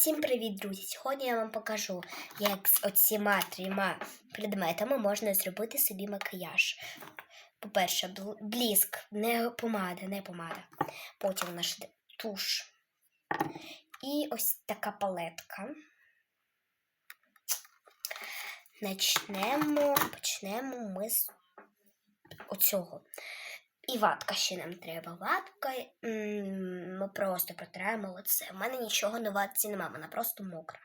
Всім привіт, друзі! Сьогодні я вам покажу, як з оціма трьома предметами можна зробити собі макіяж. По-перше, бліск, не помада, не помада. Потім наш туш. І ось така палетка. Начнемо, почнемо ми з оцього. І ватка ще нам треба. Ватка ми просто протираємо лице. У мене нічого на ватці немає, вона просто мокра.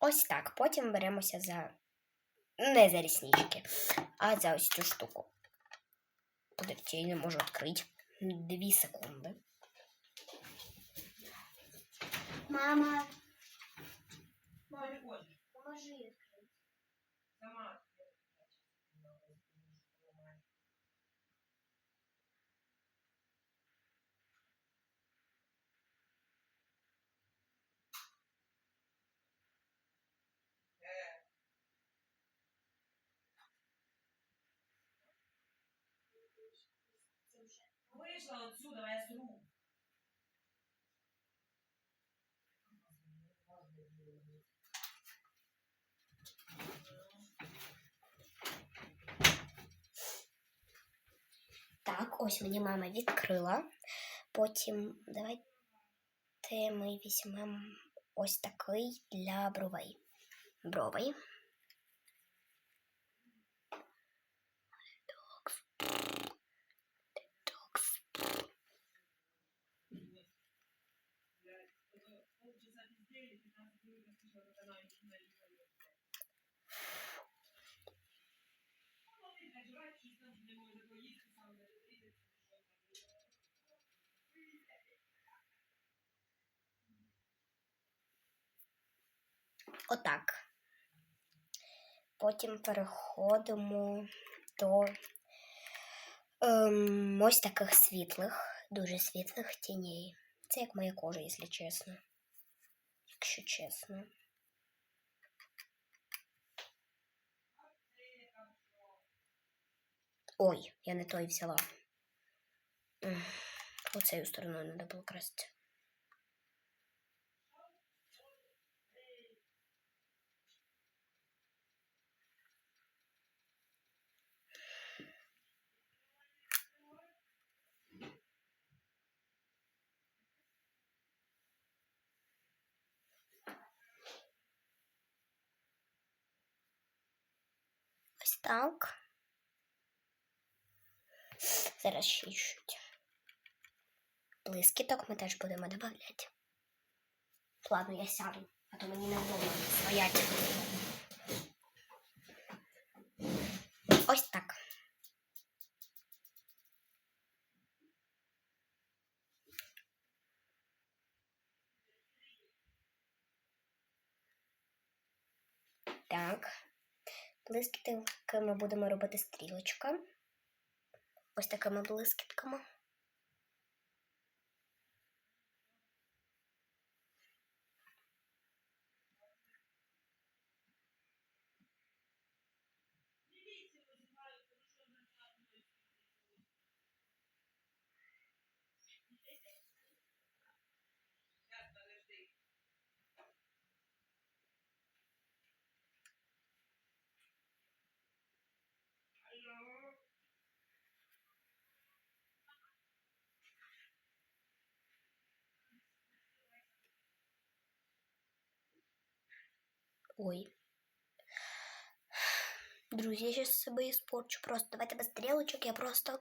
Ось так. Потім беремося за не за ріснички, а за ось цю штуку. Подивіться, я не можу відкрити. Дві секунди. Мама, відкрити. Сама. Вышла отсюда, я сру. Так, ось мені мама відкрила. Потім давайте ми візьмемо ось такий для бровей. Бровей. Отак. Потім переходимо до ем, ось таких світлих, дуже світлих тіней. Це як моя кожа, якщо чесно. Якщо чесно. Ой, я не той взяла. М, Оцею стороною треба було красти. Ось так. Зараз ще чуть. Блискіток ми теж будемо додавати. Ладно, я сяду, а то мені не вдома стоять. Ось так. Так. Блискітки ми будемо робити стрілочка. Ось такими блискітками. Ой. Друзья, я с себе испорчу. Просто давайте без стрелочек. я просто.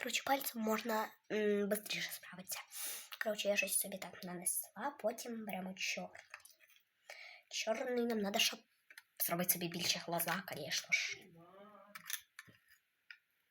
Коротше, пальцем можна швидше справитися. Коротше, я щось собі так нанесла, потім беремо чорний. Чорний нам треба, щоб зробити собі більше глаза, звісно ж. Да.